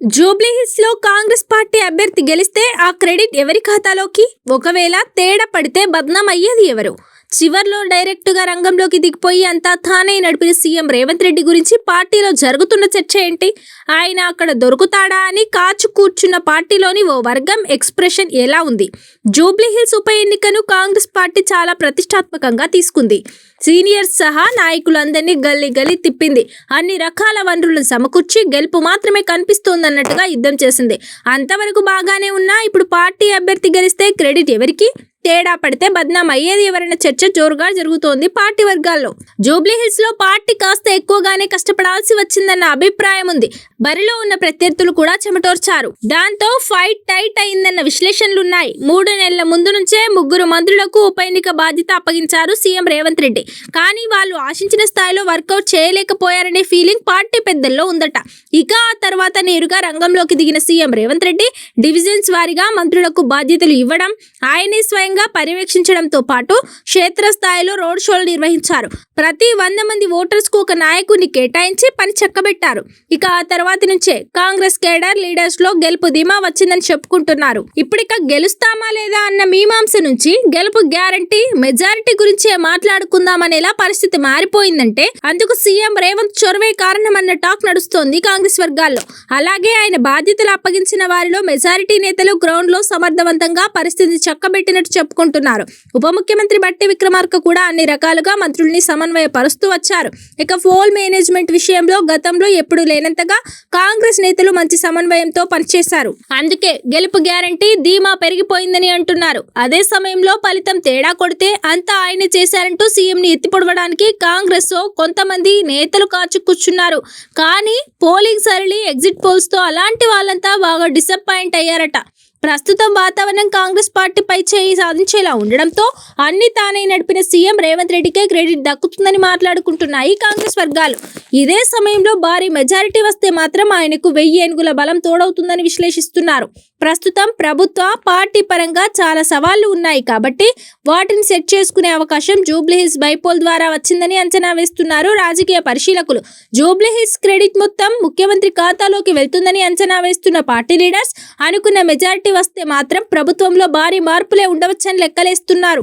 జూబ్లీహిల్స్లో కాంగ్రెస్ పార్టీ అభ్యర్థి గెలిస్తే ఆ క్రెడిట్ ఎవరి ఖాతాలోకి? ఒకవేళ తేడా పడితే బద్నాం అయ్యేది ఎవరు? చివర్లో డైరెక్ట్గా రంగంలోకి దిగిపోయి అంతా తానే నడిపిన సీఎం రేవంత్ రెడ్డి గురించి పార్టీలో జరుగుతున్న చర్చ ఏంటి? ఆయన అక్కడ దొరుకుతాడా అని కాచు కూర్చున్న పార్టీలోని ఓ వర్గం ఎక్స్ప్రెషన్ ఎలా ఉంది? జూబ్లీహిల్స్ ఉప ఎన్నికను కాంగ్రెస్ పార్టీ చాలా ప్రతిష్టాత్మకంగా తీసుకుంది. సీనియర్స్ సహా నాయకులందరినీ గల్లీ గల్లీ తిప్పింది. అన్ని రకాల వనరులను సమకూర్చి గెలుపు మాత్రమే కనిపిస్తోందన్నట్టుగా యుద్ధం చేసింది. అంతవరకు బాగానే ఉన్నా ఇప్పుడు పార్టీ అభ్యర్థి గెలిస్తే క్రెడిట్ ఎవరికి? తేడా పడితే బద్నాం అయ్యేది ఎవరైనా చర్చ జోరుగా జరుగుతోంది పార్టీ వర్గాల్లో. జూబ్లీ హిల్స్లో పార్టీ కాస్త ఎక్కువగానే కష్టపడాల్సి వచ్చిందన్న అభిప్రాయం ఉంది. బరిలో ఉన్న ప్రత్యర్థులు కూడా చెమటోర్చారు. దాంతో ఫైట్ టైట్ అయిందన్న విశ్లేషణలున్నాయి. మూడు నెలల ముందు నుంచే ముగ్గురు మంత్రులకు ఉప ఎన్నిక బాధ్యత అప్పగించారు సీఎం రేవంత్ రెడ్డి. కానీ వాళ్ళు ఆశించిన స్థాయిలో వర్కౌట్ చేయలేకపోయారనే ఫీలింగ్ పార్టీ పెద్దల్లో ఉందట. ఇక ఆ తర్వాత నేరుగా రంగంలోకి దిగిన సీఎం రేవంత్ రెడ్డి డివిజన్స్ వారీగా మంత్రులకు బాధ్యతలు ఇవ్వడం ఆయనే స్వయంగా పర్యవేక్షించడంతో పాటు క్షేత్రస్థాయిలో రోడ్ షోలు నిర్వహించారు. ప్రతి వంద మంది ఓటర్స్కు ఒక నాయకుడిని కేటాయించి పని చక్కబెట్టారు. ఇక ఆ తర్వాతి నుంచే కాంగ్రెస్ కేడర్ లీడర్స్లో గెలుపు ధీమా వచ్చిందని చెప్పుకుంటున్నారు. ఇప్పుడిక గెలుస్తామా లేదా అన్న మీమాంస నుంచి గెలుపు గ్యారంటీ మెజారిటీ గురించే మాట్లాడుకుందామనేలా పరిస్థితి మారిపోయిందంటే అందుకు సీఎం రేవంత్ చొరవే కారణమన్న టాక్ నడుస్తోంది కాంగ్రెస్ వర్గాల్లో. అలాగే ఆయన బాధ్యతలు అప్పగించిన వారిలో మెజారిటీ నేతలు గ్రౌండ్లో సమర్థవంతంగా పరిస్థితి చక్కబెట్టినట్టు చెప్పుకుంటున్నారు. ఉప ముఖ్యమంత్రి బట్టి విక్రమార్క కూడా అన్ని రకాలుగా మంత్రుల్ని సమన్వయపరుస్తూ వచ్చారు. ఇక ఫోల్ మేనేజ్మెంట్ విషయంలో గతంలో ఎప్పుడు లేనంతగా కాంగ్రెస్ నేతలు మంచి సమన్వయంతో పనిచేశారు. అందుకే గెలుపు గ్యారంటీ ధీమా పెరిగిపోయిందని అంటున్నారు. అదే సమయంలో ఫలితం తేడా కొడితే అంతా ఆయన చేశారంటూ సీఎంని ఎత్తిపొడవడానికి కాంగ్రెస్ కొంతమంది నేతలు కాచు కూర్చున్నారు కానీ పోలింగ్ సరళి ఎగ్జిట్ పోల్స్తో అలాంటి వాళ్ళంతా బాగా డిసప్పాయింట్ అయ్యారట. ప్రస్తుతం వాతావరణం కాంగ్రెస్ పార్టీపై చేయి సాధించేలా ఉండడంతో అన్ని తానే నడిపిన సీఎం రేవంత్ రెడ్డికే క్రెడిట్ దక్కుతుందని మాట్లాడుకుంటున్నాయి కాంగ్రెస్ వర్గాలు. ఇదే సమయంలో భారీ మెజారిటీ వస్తే మాత్రం ఆయనకు వెయ్యి ఏనుగుల బలం తోడవుతుందని విశ్లేషిస్తున్నారు. ప్రస్తుతం ప్రభుత్వ పార్టీ పరంగా చాలా సవాళ్ళు ఉన్నాయి కాబట్టి వాటిని సెట్ చేసుకునే అవకాశం జూబ్లీహిల్స్ బైపోల్ ద్వారా వచ్చిందని అంచనా వేస్తున్నారు రాజకీయ పరిశీలకులు. జూబ్లీహిల్స్ క్రెడిట్ మొత్తం ముఖ్యమంత్రి ఖాతాలోకి వెళ్తుందని అంచనా వేస్తున్న పార్టీ లీడర్స్ అనుకున్న మెజారిటీ వస్తే మాత్రం ప్రభుత్వంలో భారీ మార్పులే ఉండవచ్చని లెక్కలేస్తున్నారు.